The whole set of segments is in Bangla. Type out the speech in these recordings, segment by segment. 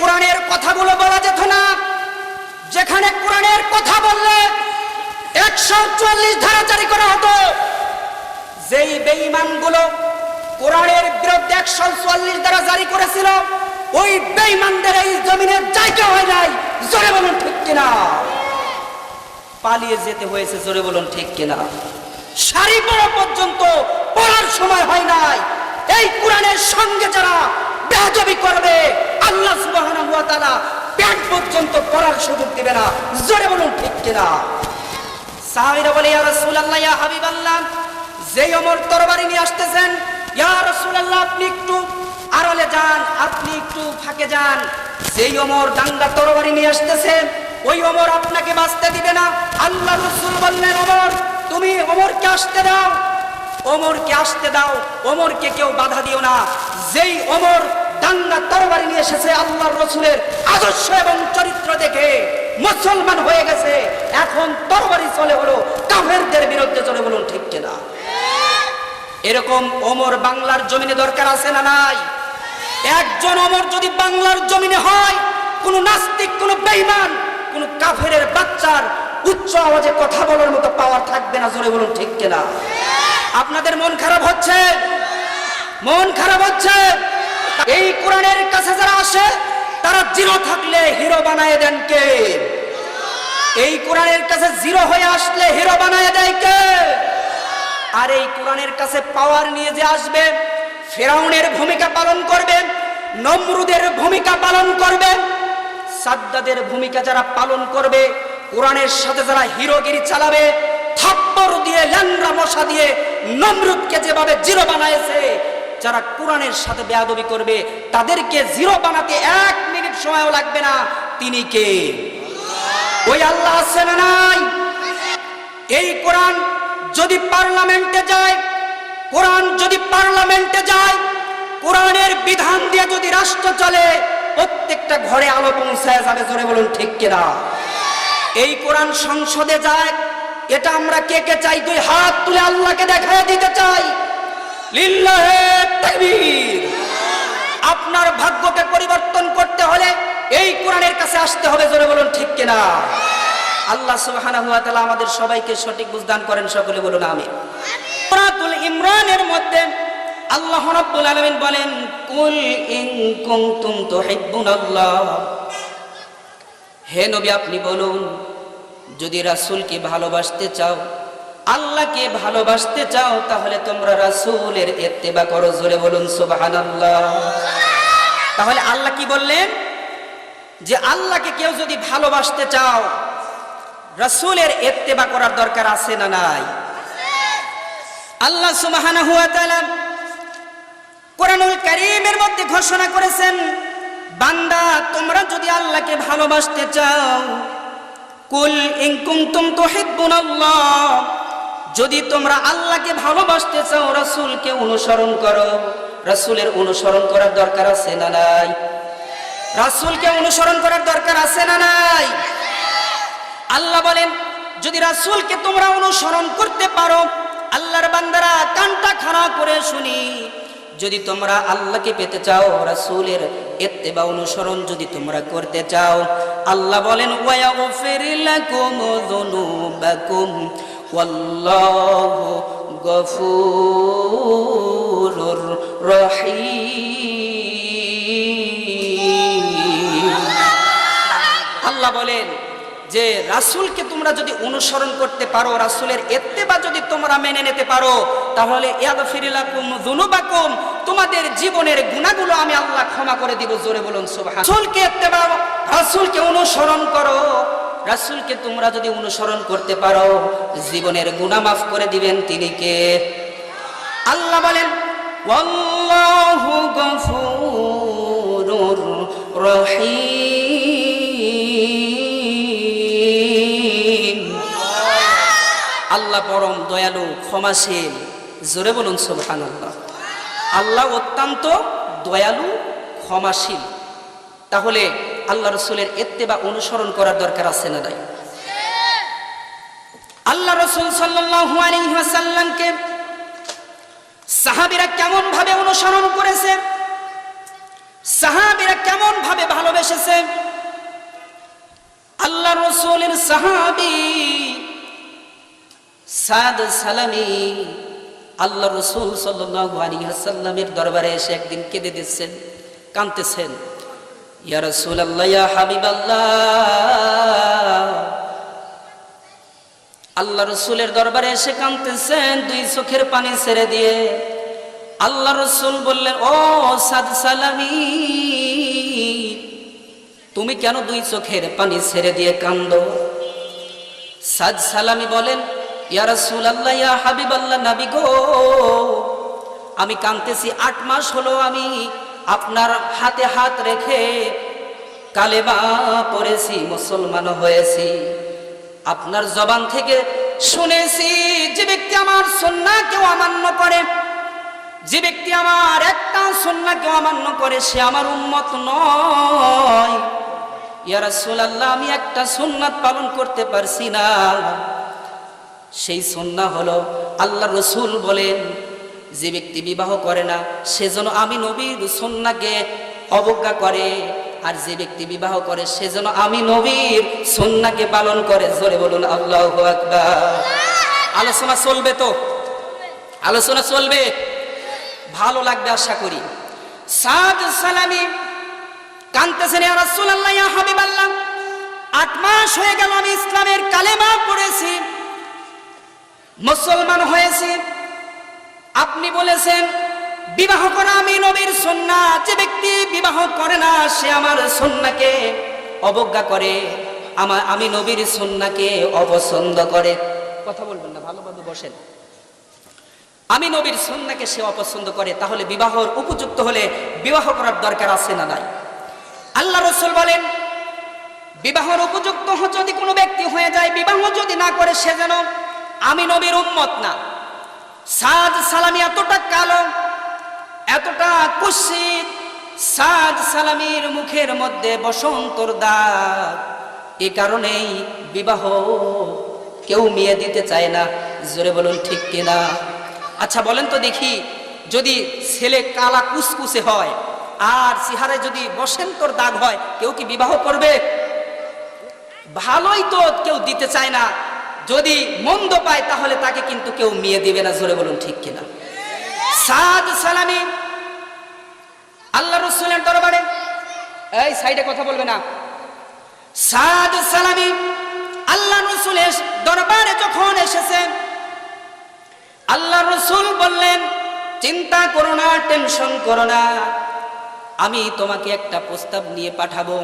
কোরআনের কথাগুলো বলা যেত না। যেখানে কোরআনের কথা বললে একশো চুয়াল্লিশ ধারা জারি করা হতো। যেই বেঈমানগুলো কোরআনের বিরুদ্ধে একশো চুয়াল্লিশ ধারা জারি করেছিল, ওই বেঈমানদের এই জমিনের জায়গা হয় নাই, জোরে বলুন ঠিক কিনা? পালিয়ে যেতে হয়েছে, জোরে বলুন ঠিক কিনা? শাড়ি পরা পর্যন্ত পড়ার সময় হয় নাই। এই কোরআনের সঙ্গে যারা বেহাজবি করবে। আল্লাহ সুবহানাহু ওয়া তাআলা প্যান্ট পর্যন্ত পড়ার সুযোগ দিবে না। জোরে বলুন, ঠিক কিনা? সাহাবীরা বলে, ইয়া রাসূলুল্লাহ, ইয়া হাবিবাল্লাহ, যেই ওমর তরবারি নিয়ে আসতেছেন, ইয়া রাসূলুল্লাহ, আপনি একটু আড়ালে যান, আপনি একটু ফাঁকে যান। যেই ওমর দাঙ্গা তরবারি নিয়ে আসতেছেন ওই ওমর আপনাকে বাঁচতে দিবে না। আল্লাহ রসুল বললেন ওমর তুমি ওমরকে আসতে দাও। ওমরকে আসতে দাও ওমরকে কেউ বাধা দিও না। যেই ওমর দাঙ্গা তরবারি নিয়ে এসেছে আল্লাহ রসুলের আদর্শ এবং চরিত্র দেখে। মুসলমান হয়ে গেছে। এখন তরবারি চলে হলো কাফেরদের বিরুদ্ধে চলে বলুন ঠিক কিনা? এরকম ওমর বাংলার জমিনে দরকার আছে না নাই? একজন ওমর যদি বাংলার জমিনে হয়, কোন নাস্তিক, কোন বেঈমান, কোন কাফেরের বাচ্চার উচ্চ আওয়াজে কথা বলার মতো পাওয়ার থাকবে না, জোরে বলুন ঠিক কিনা? আপনাদের মন খারাপ হচ্ছে? মন খারাপ হচ্ছে? এই কোরআনের কাছে যারা আসে, তারা জিরো থাকলে হিরো বানায় দেন কে? এই কোরআনের কাছে জিরো হয়ে আসলে হিরো বানায় দেয় কে? আর এই কোরআনের কাছে পাওয়ার নিয়ে যে আসবে, ফেরাউনের ভূমিকা পালন করবে, নমরুদের ভূমিকা পালন করবে, সাদ্দাদের ভূমিকা যারা পালন করবে, কোরআনের সাথে যারা হিরোগিরি চালাবে, থাপ্পড় দিয়ে ল্যাংরা মশা দিয়ে নমরুদকে যেভাবে জিরো বানাইছে যারা কোরআনের সাথে বেয়াদবি করবে, তাদেরকে জিরো বানাতে এক মিনিট সময়ও লাগবে না। তিনি কে? ওই আল্লাহ আছে না নাই? এই কোরআন যদি পার্লামেন্টে যায়, কোরআন যদি পার্লামেন্টে যায়, কোরআনের বিধান দিয়ে যদি রাষ্ট্র চলে, প্রত্যেকটা ঘরে আলো পৌঁছায় যাবে, জোরে বলুন ঠিক কিনা? এই কোরআন সংসদে যায়, এটা আমরা কে কে চাই? দুই হাত তুলে আল্লাহকে দেখায় দিতে চাই। লিল্লাহে আপনার ভাগ্যকে পরিবর্তন করতে হলে এই কোরআনের কাছে আসতে হবে, জোরে বলুন ঠিক কিনা? আল্লাহ সুবহানাহু ওয়া তাআলা আমাদের সবাইকে সঠিক বুঝদান করেন, সকলে বলুন আমিন। সূরাতুল ইমরানের মধ্যে আল্লাহ রাব্বুল আলামিন বলেন, কুল ইন কুনতুম তুহিব্বুনাল্লাহ। হে নবী, আপনি বলুন, যদি রাসূলকে ভালোবাসতে চাও আল্লাহকে ভালোবাসতে চাও, তাহলে তোমরা রাসূলের ইত্তেবা করো। জোরে বলুন, সুবহানাল্লাহ। তাহলে আল্লাহ কি বললেন? যে আল্লাহকে কেউ যদি ভালোবাসতে চাও, রাসূলের ইত্তেবা করার দরকার আছে না নাই? আল্লাহ সুবহানাহু ওয়া তাআলা কোরআনুল কারীমের মধ্যে ঘোষণা করেছেন, বান্দা, তোমরা যদি আল্লাহকে ভালোবাসতে চাও, কুল ইন কুনতুম তুহিব্বুনাল্লাহ যদি তোমরা আল্লাহকে ভালোবাসতে চাও, রাসূলকে অনুসরণ করো। রাসূলের অনুসরণ করার দরকার আছে না নাই? রাসূলকে অনুসরণ করার দরকার আছে না নাই? আল্লাহ বলেন, যদি রাসূলকে তোমরা অনুসরণ করতে পারো, আল্লাহর বান্দারা কানটা খাড়া করে শুনি, যদি তোমরা আল্লাহকে পেতে চাও, রাসূলের ইত্তেবা অনুসরণ যদি তোমরা করতে চাও, আল্লাহ বলেন যুনুবাকুম ওয়াল্লাহু গফুরুর রহিম আল্লাহ বলেন যে রাসূলকে তোমরা যদি অনুসরণ করতে পারো, রাসূলের এত্তেবা যদি তোমরা মেনে নিতে পারো, তাহলে ইয়াগফিরিলাকুম যুনুবাকুম, তোমাদের জীবনের গুনাহগুলো আমি আল্লাহ ক্ষমা করে দিব। জোরে বলুন সুবহান রাসূলকে এত্তেবা, রাসূলকে অনুসরণ করো। রাসূলকে তোমরা যদি অনুসরণ করতে পারো, জীবনের গুণা মাফ করে দিবেন তিনি কে? আল্লাহ বলেন আল্লাহ পরম দয়ালু, ক্ষমাশীল, জোরে বলুন সুবহানাল্লাহ। আল্লাহ অত্যন্ত দয়ালু, ক্ষমাশীল। তাহলে আল্লাহ রসুলের এত্তেবা অনুসরণ করার দরকার আছে না নাই? আল্লাহ রসুল ওয়াসাল্লামকে সাহাবীরা কেমন ভাবে অনুসরণ করেছে? সাহাবীরা কেমন ভাবে ভালোবেসেছে? আল্লাহ রসুলের সাহাবি সাদ সালামি আল্লাহ রসুল সাল্লামের দরবারে এসে একদিন কেঁদে দিচ্ছেন, কাঁদতেছেন। ইয়া রসুল আল্লাহ ইয়া হাবিব আল্লাহ রসুলের দরবারে এসে কাঁদতেছেন, দুই চোখের পানি ছেড়ে দিয়ে। আল্লাহ রসুল বললেন, ও সাদ সালামি, তুমি কেন দুই চোখের পানি ছেড়ে দিয়ে কান্দ সাদ সালামি বলেন, ইয়া রাসূল আল্লাহ ইয়া হাবিব আল্লাহ নাবি গো, আমি কাঁদতেছি, আট মাস হলো আমি আপনার হাতে হাত রেখে কালেমা পড়েছি, মুসলমান হয়েছি। আপনার জবান থেকে শুনেছি, যে ব্যক্তি আমার সন্না কেউ অমান্য করে, যে ব্যক্তি আমার একটা সন্না কেউ অমান্য করে, সে আমার উন্মত নয়। ইয়া রাসূলুল্লাহ, আমি একটা সুন্নাত পালন করতে পারছি না। সেই সন্না হলো আল্লাহ রসুল বলেন যে ব্যক্তি বিবাহ করে না সেজন্য আমি নবীর সন্নাকে অবজ্ঞা করে। আর যে ব্যক্তি বিবাহ করে সেজন্য আমি নবীর সন্নাকে পালন করে। জোরে বলুন, আল্লাহ আলোচনা চলবে তো? আলোচনা চলবে? ভালো লাগবে, আশা করি। সাদ সালামি কানতেছেন, ইয়া আট মাস হয়ে গেল, আমি ইসলামের কালেমা পড়েছি। মুসলমান হয়েছি। আপনি বলেছেন, বিবাহ করা আমি নবীর সন্না, যে ব্যক্তি বিবাহ করে না, সে আমার সন্নাকে অবজ্ঞা করে, আমার, আমি নবীর সন্নাকে অপছন্দ করে। কথা বলবেন না ভালোভাবে বসেন। আমি নবীর সন্নাকে সে অপছন্দ করে, তাহলে বিবাহর উপযুক্ত হলে বিবাহ করার দরকার আছে না নাই? আল্লাহ রসুল বলেন, বিবাহর উপযুক্ত যদি কোনো ব্যক্তি হয়ে যায়, বিবাহ যদি না করে, সে যেন আমি নবীর উম্মত না। সাজ সালামি এতটা কালো, এতটা কুৎসিত সাজ সালামির মুখের মধ্যে বসন্তর দাগ। এ কারণেই বিবাহ কেউ মেয়ে দিতে চায় না। জোরে বলুন, ঠিক কিনা? আচ্ছা বলেন তো দেখি, যদি ছেলে কালা কুসকুসে হয়, আর সিহারে যদি বসন্তর দাগ হয়, কেউ কি বিবাহ করবে? ভালোই তো কেউ দিতে চায় না। যদি মন্দ পায় তাহলে তাকে কিন্তু কেউ মেয়ে দিবে না, জোরে বলুন ঠিক কিনা। সাদ সালামি আল্লাহ রসুলের দরবারে। এই সাইডে কথা বলবে না। সাদ সালামি আল্লাহ রসুলের দরবারে যখন এসেছে আল্লাহ রসুল বললেন, চিন্তা করো না, টেনশন করো না। আমি তোমাকে একটা প্রস্তাব নিয়ে পাঠাবো।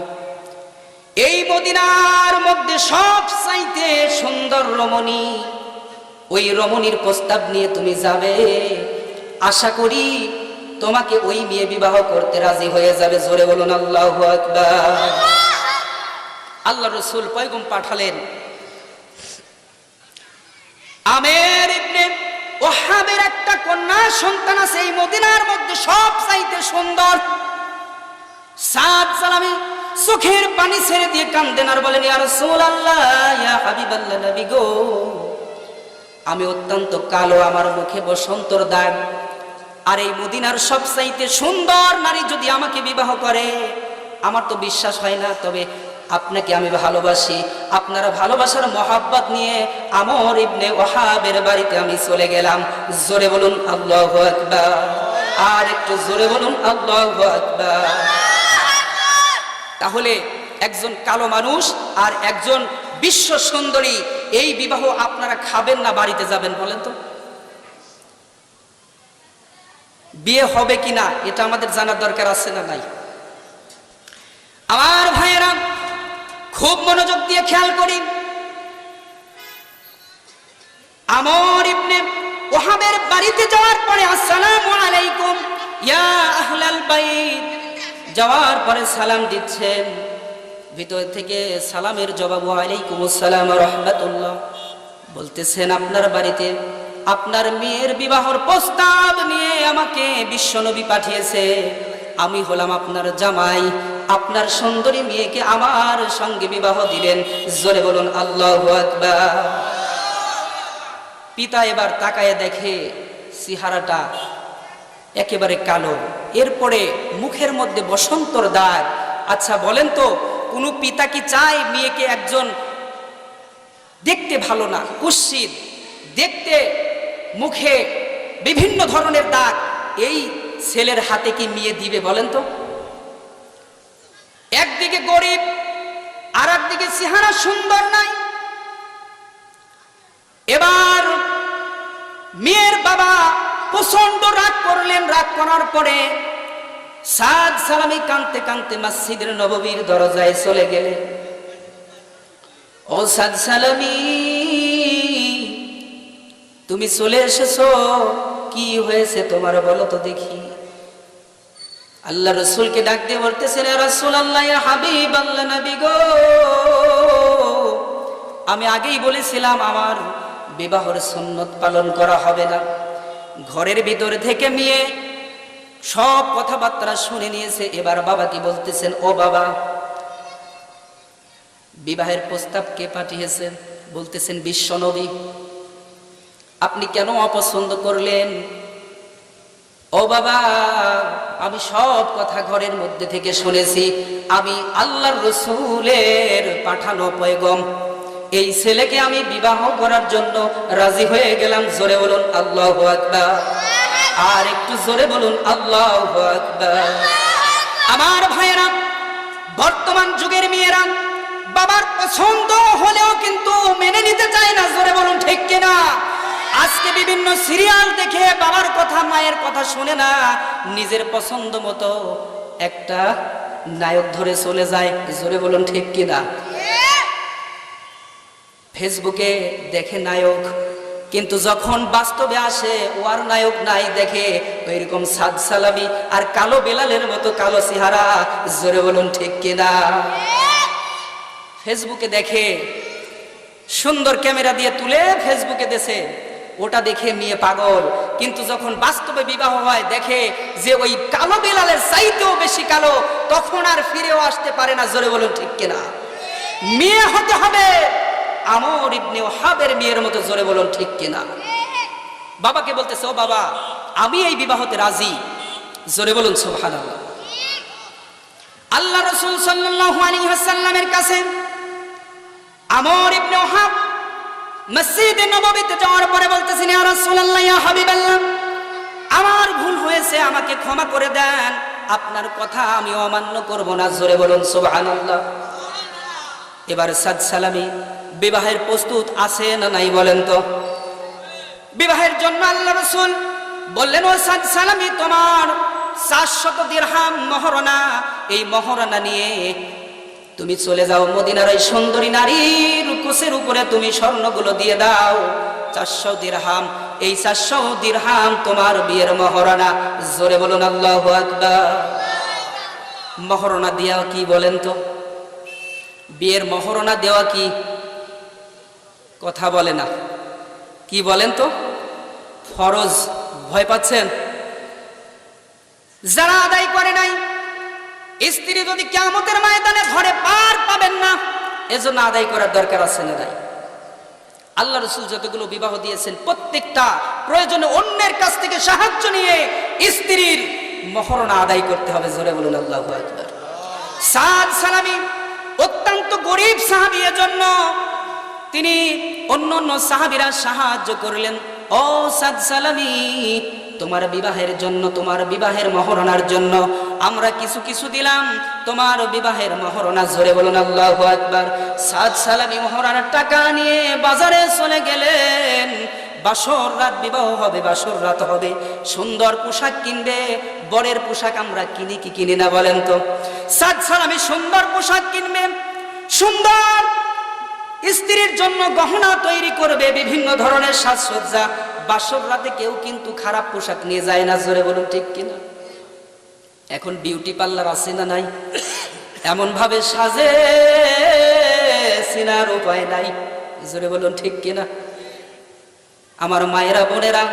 এই মদিনার মধ্যে সব চাইতে সুন্দর রমণী। ওই রমণীর প্রস্তাব নিয়ে তুমি যাবে। আশা করি তোমাকে ওই মেয়ে বিবাহ করতে রাজি হয়ে যাবে। জোরে বলুন, আল্লাহ আল্লাহ রসুল পয়গম পাঠালেন। আমের ইবনে ওহাবের একটা কন্যা সন্তান আছে। এই মদিনার মধ্যে সব চাইতে সুন্দর। সাদ সালামি চোখের পানি ছেড়ে দিয়ে কান্দেন আর বলেন, ইয়া রাসূলুল্লাহ, ইয়া আমি অত্যন্ত কালো, আমার মুখে বসন্তর দাগ। আর এই মদিনার সবচাইতে সুন্দর নারী যদি আমাকে বিবাহ করে, আমার তো বিশ্বাস হয় না, তবে আপনাকে আমি ভালোবাসি। আপনারা ভালোবাসার মহাব্বত নিয়ে আমর ইবনে ওহাবের বাড়িতে আমি চলে গেলাম। জোরে বলুন, আল্লাহ আকবার। আর একটু জোরে বলুন, আল্লাহ আকবার। তাহলে একজন কালো মানুষ আর একজন বিশ্ব সুন্দরী, এই বিবাহ আপনারা খাবেন না, বাড়িতে যাবেন বলেন তো? বিয়ে হবে কিনা, এটা আমাদের জানার দরকার আছে না নাই? আমার ভাইয়েরা, খুব মনোযোগ দিয়ে খেয়াল করি। আমর ইবনে ওহাবের বাড়িতে যাওয়ার পরে, আসসালামু আলাইকুম, ইয়া আহলাল বাইত। যাওয়ার পরে সালাম দিচ্ছেন ভিতর থেকে সালামের জবাব আলাইকুম আসসালাম রহমাতুল্লাহ। বলতেছেন, আপনার বাড়িতে আপনার মেয়ের বিবাহর প্রস্তাব নিয়ে আমাকে বিশ্বনবী পাঠিয়েছে। আমি হলাম আপনার জামাই। আপনার সুন্দরী মেয়েকে আমার সঙ্গে বিবাহ দিলেন জোরে বলুন, আল্লাহ পিতা এবার তাকায় দেখে, সিহারাটা একেবারে কালো। এরপরে মুখের মধ্যে বসন্তর দাগ। আচ্ছা বলেন তো, কোনো পিতা কি চায় মেয়েকে একজন দেখতে ভালো না, কুৎসিত, দেখতে মুখে বিভিন্ন ধরনের দাগ? এই ছেলের হাতে কি মেয়ে দিবে বলেন তো? একদিকে গরিব আর একদিকে চেহারা সুন্দর নাই প্রচণ্ড রাগ করলেন। রাগ করার পরে সাদ সালামি কানতে কানতে মসজিদের নববীর দরজায় চলে গেলে ও সাদ সালামি, তুমি চলে এসেছ? কি হয়েছে তোমার বলো তো দেখি। আল্লাহ রসুলকে ডাক দিয়ে বলতেছেন রসুল আল্লাহ হাবিব আল্লাহ নবী গো। আমি আগেই বলেছিলাম, আমার বিবাহর সুন্নত পালন করা হবে না। ঘরের ভিতরে থেকে মেয়ে সব কথাবার্তা শুনে নিয়েছে। এবার বাবা কি বলতেছেন? ও বাবা, বিবাহের প্রস্তাব কে পাঠিয়েছেন? বলতেছেন, বিশ্ব নবী, আপনি কেন অপছন্দ করলেন? ও বাবা, আমি সব কথা ঘরের মধ্যে থেকে শুনেছি। আমি আল্লাহর রসুলের পাঠানো পয়গম। এই ছেলেকে আমি বিবাহ করার জন্য রাজি হয়ে গেলাম। জোরে বলুন, আল্লাহ আকবার। আর একটু জোরে বলুন, আল্লাহ আকবার। আমার ভাইয়েরা, বর্তমান যুগের মেয়েরা, বাবার পছন্দ হলেও কিন্তু মেনে নিতে চায় না। জোরে বলুন, ঠিক কিনা? আজকে বিভিন্ন সিরিয়াল দেখে বাবার কথা, মায়ের কথা শুনে না, নিজের পছন্দ মতো একটা নায়ক ধরে চলে যায়। জোরে বলুন, ঠিক কিনা? ফেসবুকে দেখে নায়ক। কিন্তু যখন বাস্তবে আসে, ও আর নায়ক নাই দেখে ওইরকম সাদ সালামি আর কালো বেলালের মতো কালো চেহারা, জোরে বলুন ঠিক কিনা? ফেসবুকে দেখে, সুন্দর ক্যামেরা দিয়ে তুলে ফেসবুকে দেশে ওটা দেখে মেয়ে পাগল। কিন্তু যখন বাস্তবে বিবাহ হয়, দেখে যে ওই কালো বেলালের চাইতেও বেশি কালো, তখন আর ফিরেও আসতে পারে না, জোরে বলুন ঠিক কিনা? মেয়ে হতে হবে। আমর ইবনে হাবের মেয়ের মতো জোরে বলুন, ঠিক কিনা? বাবাকে বলতেছে, ও বাবা, আমি এই বিবাহতে রাজি। জোরে বলুন, সুবহানাল্লাহ। আল্লাহ রসুল ওয়াসাল্লামের কাছে আমর ইবনে ওহাব মসজিদে নববীতে যাওয়ার পরে বলতেছেন, ইয়া রাসূলুল্লাহ, ইয়া হাবিবাল্লাহ, আমার ভুল হয়েছে, আমাকে ক্ষমা করে দেন। আপনার কথা আমি অমান্য করব না। জোরে বলুন, সুবহানাল্লাহ। এবার সাদ সালামি বিবাহের প্রস্তুত আছে না নাই বলেন তো? বিবাহের জন্য আল্লাহ রসুল বললেন, ও সালামি, তোমার চারশত দিরহাম মহরণা, এই মহরণা নিয়ে তুমি চলে যাও মদিনার ওই সুন্দরী নারীর কুশের উপরে, তুমি স্বর্ণগুলো দিয়ে দাও। চারশো দিরহাম, এই চারশো দিরহাম তোমার বিয়ের মহরণা। জোরে বলুন, আল্লাহ মহরণা দেওয়া কি বলেন তো? বিয়ের মহরণা দেওয়া কি কথা বলে না। কি বলেন তো? ফরজ। ভয় পাচ্ছেন? যারা আদায় করে নাই, স্ত্রী যদি কেমতের ময়দানে ধরে পার পাবেন না, এজন্য আদায় করার দরকার আছে না নাই? আল্লাহ রসুল যতগুলো বিবাহ দিয়েছেন, প্রত্যেকটা প্রয়োজনে অন্যের কাছ থেকে সাহায্য নিয়ে স্ত্রীর মহরণা আদায় করতে হবে, জোরে বলুন, আল্লাহ সাদ সালামি অত্যন্ত গরিব সাহাবি জন্য তিনি অন্য অন্য সাহাবিরা সাহায্য করলেন, ও সাদ সালামি, তোমার বিবাহের জন্য, তোমার বিবাহের মহরণার জন্য আমরা কিছু কিছু দিলাম, তোমার বিবাহের মহরণা জোরে বলুন আল্লাহ একবার সাদ সালামি মহরণার টাকা নিয়ে বাজারে চলে গেলেন। বাসর রাত বিবাহ হবে, বাসর রাত হবে। সুন্দর পোশাক কিনবে, বরের পোশাক আমরা কিনি কি কিনি না বলেন তো? সাদ সালামি সুন্দর পোশাক কিনবে, সুন্দর স্ত্রীর জন্য গহনা তৈরি করবে বিভিন্ন ধরনের সাজসজ্জা। বাসর রাতে কেউ কিন্তু খারাপ পোশাক নিয়ে যায় না, জোরে বলুন ঠিক কিনা? এখন বিউটি পার্লার আছে না নাই? এমন ভাবে সাজে, সিনার উপায় নাই, জোরে বলুন ঠিক কিনা? আমার মায়েরা, বোনেরা,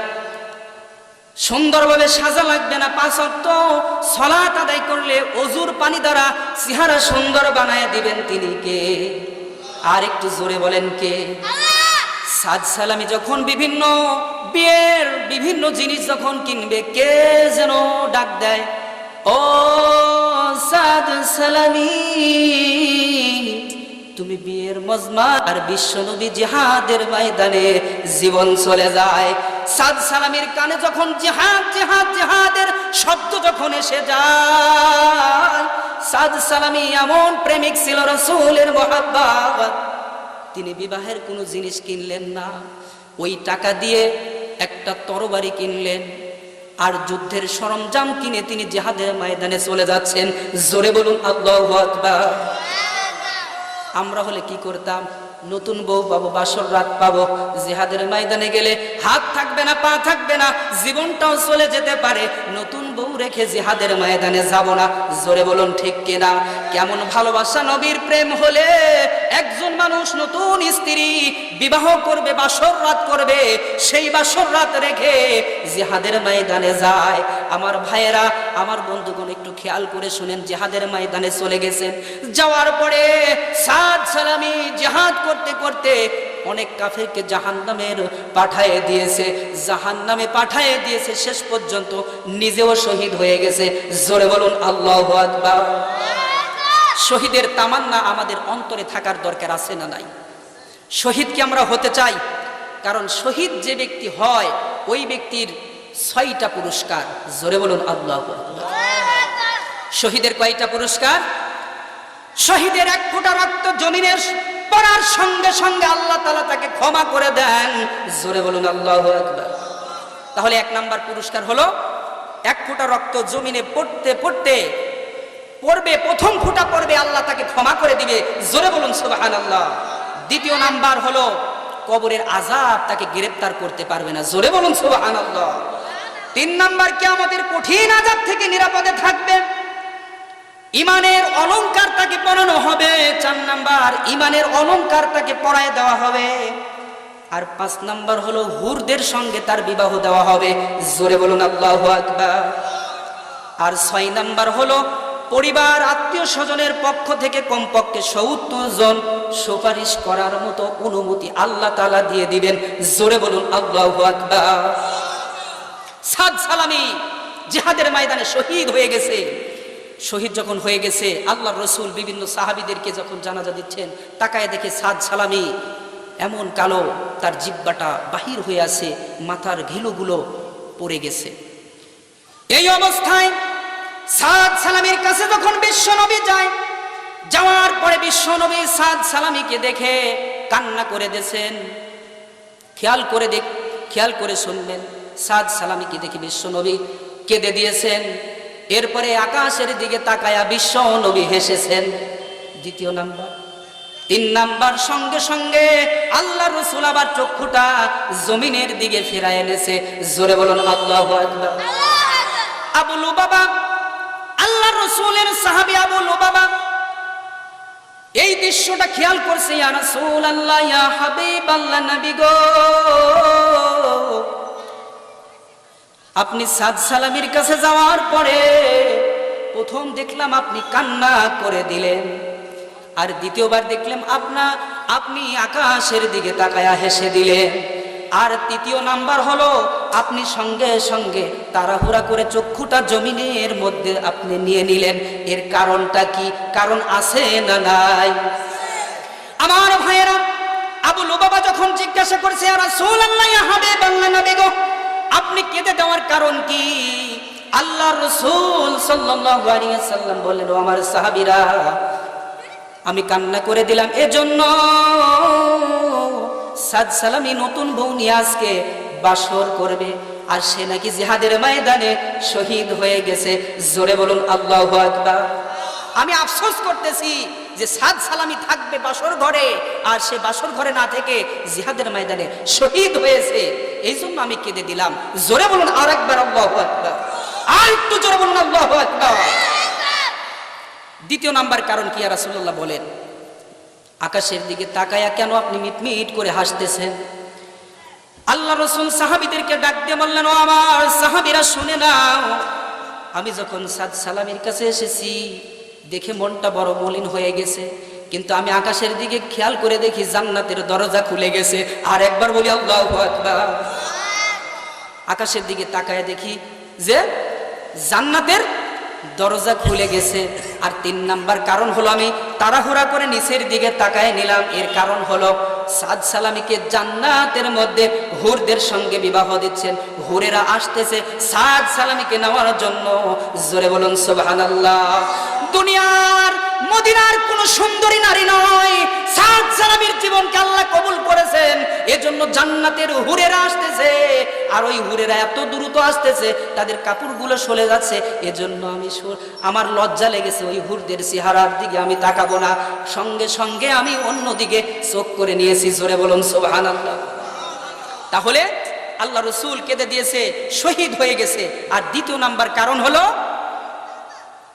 সুন্দরভাবে সাজা লাগবে না, পাঁচ অক্ট সলাত আদায় করলে অজুর পানি দ্বারা চেহারা সুন্দর বানায় দিবেন তিনি কে? আর একটু জোরে বলেন কে? সাজ সালামি যখন বিভিন্ন বিয়ের বিভিন্ন জিনিস যখন কিনবে, কে যেন ডাক দেয়? ও সাদ সালামি। তুমি বিয়ের মজমা আর বিশ্বনবী জিহাদের ময়দানে জীবন চলে যায়। সাদ সালামির কানে যখন জিহাদ জিহাদ, জিহাদের শব্দ যখন এসে যায়, সাদ সালামি এমন প্রেমিক ছিল রসুলের মহাব্বাত। তিনি বিবাহের কোনো জিনিস কিনলেন না। ওই টাকা দিয়ে একটা তরবারি কিনলেন। আর যুদ্ধের সরঞ্জাম কিনে তিনি জেহাদের ময়দানে চলে যাচ্ছেন। জোরে বলুন, আল্লাহু আকবার। আমরা হলে কি করতাম? নতুন বউ পাবো, বাসর রাত পাবো। জেহাদের ময়দানে গেলে হাত থাকবে না, পা থাকবে না, জীবনটাও চলে যেতে পারে। নতুন বউ রেখে জেহাদের ময়দানে যাব না। জোরে বলুন, ঠিক কিনা? কেমন ভালোবাসা নবীর প্রেম হলে একজন মানুষ নতুন স্ত্রী বিবাহ করবে, বাসর রাত করবে, সেই বাসর রাত রেখে জেহাদের ময়দানে যায়। আমার ভাইয়েরা, আমার বন্ধুগণ, একটু খেয়াল করে শুনেন, জেহাদের ময়দানে চলে গেছেন। যাওয়ার পরে সাদ সালামি জেহাদ করতে করতে অনেক কাফেরকে জাহান নামের পাঠায় দিয়েছে জাহান নামে পাঠায় দিয়েছে, শেষ পর্যন্ত নিজেও শহীদ হয়ে গেছে। জোরে বলুন, আল্লাহ শহীদের তামান্না আমাদের অন্তরে থাকার দরকার আছে না নাই? শহীদকে আমরা হতে চাই? কারণ শহীদ যে ব্যক্তি হয়, ওই ব্যক্তির ছয়টা পুরস্কার। জোরে বলুন, আল্লাহ শহীদের কয়টা পুরস্কার? শহীদের এক ফোঁটা রক্ত জমিনের পড়ার সঙ্গে সঙ্গে আল্লাহ তালা তাকে ক্ষমা করে দেন। জোরে বলুন, আল্লাহ তাহলে এক নাম্বার পুরস্কার হলো, এক ফোঁটা রক্ত জমিনে পড়তে পড়তে, পড়বে, প্রথম ফুটা পড়বে, আল্লাহ তাকে ক্ষমা করে দিবে। জোরে বলুন সুবাহান আল্লাহ দ্বিতীয় নাম্বার হলো, কবরের আজাব তাকে গ্রেপ্তার করতে পারবে না। জোরে বলুন সুবাহান আল্লাহ তিন নাম্বার কি আমাদের কঠিন আজাব থেকে নিরাপদে থাকবে। ইমানের অলংকার তাকে পড়ানো হবে। চার নাম্বার, ইমানের অলংকার তাকে পড়ায় দেওয়া হবে। আর পাঁচ নাম্বার হলো হুরদের সঙ্গে তার বিবাহ দেওয়া হবে। জোরে বলুন, আল্লাহ আকবার। আর ছয় নাম্বার হলো পরিবার আত্মীয় স্বজনের পক্ষ থেকে কমপক্ষে সত্তর জন সুপারিশ করার মতো অনুমতি আল্লাহ তালা দিয়ে দিবেন। জোরে বলুন, আল্লাহ আকবার। সাদ সালামি জেহাদের ময়দানে শহীদ হয়ে গেছে। শহীদ যখন হয়ে গেছে আল্লাহ রসুল বিভিন্ন সাহাবিদেরকে যখন জানাজা দিচ্ছেন, তাকায় দেখে সাদ সালামি, এমন কালো তার জিব্বাটা বাহির হয়ে আছে, মাথার ঘিলুগুলো পড়ে গেছে। এই অবস্থায় সাদ সালামির কাছে যখন বিশ্ব নবী যায়, যাওয়ার পরে বিশ্ব নবী সাদ সালামিকে দেখে কান্না করে দেছেন খেয়াল করে দেখ, খেয়াল করে শুনবেন সাদ সালামিকে দেখে বিশ্ব নবী কেঁদে দিয়েছেন। এরপরে আকাশের দিকে তাকায়া বিশ্ব নবী হেসেছেন। দ্বিতীয় নাম্বার। তিন নাম্বার, সঙ্গে সঙ্গে আল্লাহ রসুল আবার চক্ষুটা জমিনের দিকে ফেরায় এনেছে। জোরে বলুন, আল্লাহ আবুলু বাবা আল্লাহ রসুলের সাহাবি আবুলু বাবা এই দৃশ্যটা খেয়াল করছে, ইয়া রাসূল আল্লাহ ইয়া হাবিব আল্লাহ নবী গো। আপনি সাদ সালামির কাছে যাওয়ার পরে প্রথম দেখলাম আপনি কান্না করে দিলেন। আর দ্বিতীয়বার দেখলাম আপনা, আপনি আকাশের দিকে তাকায়া হেসে দিলেন। আর তৃতীয় নাম্বার হলো, আপনি সঙ্গে সঙ্গে তাড়াহুড়া করে চক্ষুটা জমিনের মধ্যে আপনি নিয়ে নিলেন। এর কারণটা কি? কারণ আছে না নাই? আমার ভাইয়েরা, আবু বাবা যখন জিজ্ঞাসা করছে আর রাসূল আল্লাহ হবে বাংলা নবী গো আপনি কেঁদে দেওয়ার কারণ কি? আল্লাহ রসুল সাল্লাম বললেন, ও আমার সাহাবীরা, আমি কান্না করে দিলাম। এজন্য সাদ সালামি নতুন বউ নিয়ে আজকে বাসর করবে। আর সে নাকি জিহাদের ময়দানে শহীদ হয়ে গেছে। জোরে বলুন, আল্লাহ আকবার। আমি আফসোস করতেছি যে সাদ সালামি থাকবে বাসর ঘরে, আর সে বাসর ঘরে না থেকে জিহাদের ময়দানে শহীদ হয়েছে। এই জন্য আমি কেঁদে দিলাম। জোরে বলুন, আর একবার আর একটু জোরে বলুন, আল্লাহ দ্বিতীয় নাম্বার কারণ কি রাসূলুল্লাহ বলেন, আকাশের দিকে তাকায়া কেন আপনি মিটমিট করে হাসতেছেন? আল্লাহ রসুল সাহাবিদেরকে ডাক দিয়ে বললেন, ও আমার সাহাবিরা, শুনে নাও। আমি যখন সাদ সালামের কাছে এসেছি, দেখে মনটা বড় মলিন হয়ে গেছে। কিন্তু আমি আকাশের দিকে খেয়াল করে দেখি জান্নাতের দরজা খুলে গেছে। আর একবার বলি, আল্লাহ আকাশের দিকে তাকায় দেখি যে জান্নাতের দরজা খুলে গেছে। আর তিন নাম্বার কারণ হলো, আমি তাড়াহুড়া করে নিচের দিকে তাকায় নিলাম। এর কারণ হলো, সাদ সালামিকে জান্নাতের মধ্যে হুরদের সঙ্গে বিবাহ দিচ্ছেন। হুরেরা আসতেছে সাদ সালামিকে নেওয়ার জন্য। জোরে বলুন, সুবহানাল্লাহ। দুনিয়ার, মদিনার কোন সুন্দরী নারী নয়। সাদ সালামির জীবনকে আল্লাহ কবুল করেছেন। এজন্য জান্নাতের হুরেরা আসতেছে। আর ওই হুরেরা এত দ্রুত আসতেছে, তাদের কাপড়গুলো সলে যাচ্ছে। এজন্য আমি আমার লজ্জা লেগেছে ওই হুরদের চেহারার দিকে আমি তাকাবো না। সঙ্গে সঙ্গে আমি অন্যদিকে চোখ করে নিয়েছি। জোরে বলুন, সুবহানাল্লাহ। তাহলে আল্লাহ রসুল কেঁদে দিয়েছে, শহীদ হয়ে গেছে। আর দ্বিতীয় নাম্বার কারণ হলো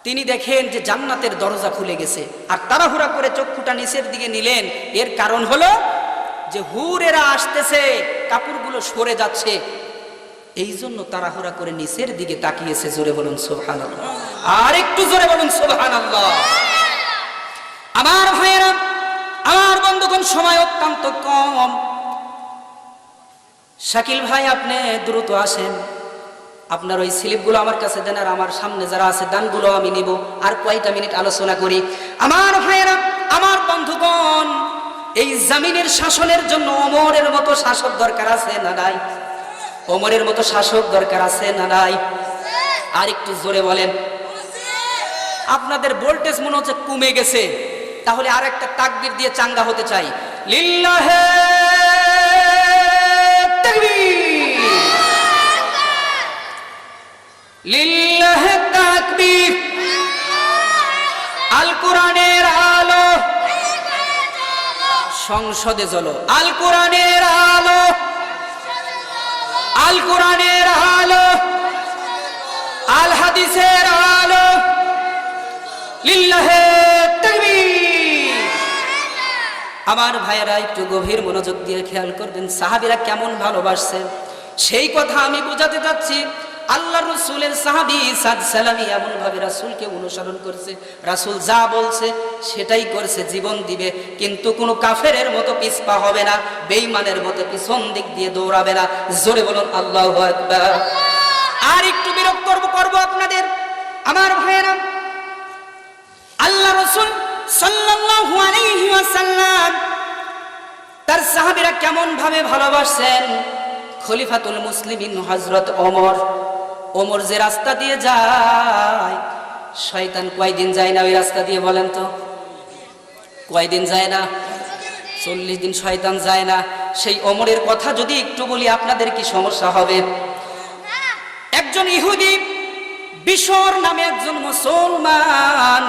তিনি দেখেন যে জান্নাতের দরজা খুলে গেছে। আর তাড়াহুড়া করে চক্ষুটা নিচের দিকে নিলেন। এর কারণ হলো যে হুরেরা আসতেছে, কাপড়গুলো সরে যাচ্ছে। এই জন্য তাড়াহুড়া করে নিচের দিকে তাকিয়েছে, জোরে বলুন সোহান আর একটু জোরে বলুন সোহান আমার ভাইয়েরা, আমার বন্ধুগণ, সময় অত্যন্ত কম। শাকিল ভাই, আপনি দ্রুত আসেন। আপনার ওই স্লিপগুলো আমার কাছে দেন আর আমার সামনে যারা আছে, দানগুলো আমি নিব। আর কয়টা মিনিট আলোচনা করি? আমার ভাইয়েরা, আমার বন্ধুগণ, এই জামিনের শাসনের জন্য অমরের মতো শাসক দরকার আছে না নাই? অমরের মতো শাসক দরকার আছে না নাই? আর একটু জোরে বলেন। আপনাদের ভোল্টেজ মনে হচ্ছে কমে গেছে। তাহলে আর একটা তাকবির দিয়ে চাঙ্গা হতে চাই। লিল্লাহে সংসদে চলো। আল কোরআনের আলো। আল কোরআনের আলো। আল হাদিসের আলো। লিল্লাহে আমার ভাইয়েরা, একটু গভীর মনোযোগ দিয়ে খেয়াল করবেন। সাহাবীরা কেমন ভালোবাসছেন? সেই কথা আমি বোঝাতে যাচ্ছি আল্লাহ রসুলের সাহাবি সাদ সালামি এমন ভাবে রাসুলকে অনুসরণ করছে। রাসুল যা বলছে সেটাই করছে জীবন দিবে। কিন্তু কোনো কাফেরের মতো পিছপা হবে না বেইমানের মতো পিছন দিক দিয়ে দৌড়াবে না। জোরে বলুন আল্লাহ আর একটু বিরক্ত করব করব আপনাদের। আমার ভাইয়েরা আল্লাহ রসুল সাল্লাল্লাহু আলাইহি ওয়াসাল্লাম তার সাহাবীরা কেমন ভাবে ভালোবাসেন? খলিফাতুল মুসলিমিন হযরত ওমর। ওমর যে রাস্তা দিয়ে যায়, শয়তান কয়দিন যায় না ওই রাস্তা দিয়ে বলেন তো? কয়দিন যায় না? চল্লিশ দিন শয়তান যায় না। সেই অমরের কথা যদি একটু বলি, আপনাদের কি সমস্যা হবে? একজন ইহুদি, বিশর নামে একজন মুসলমান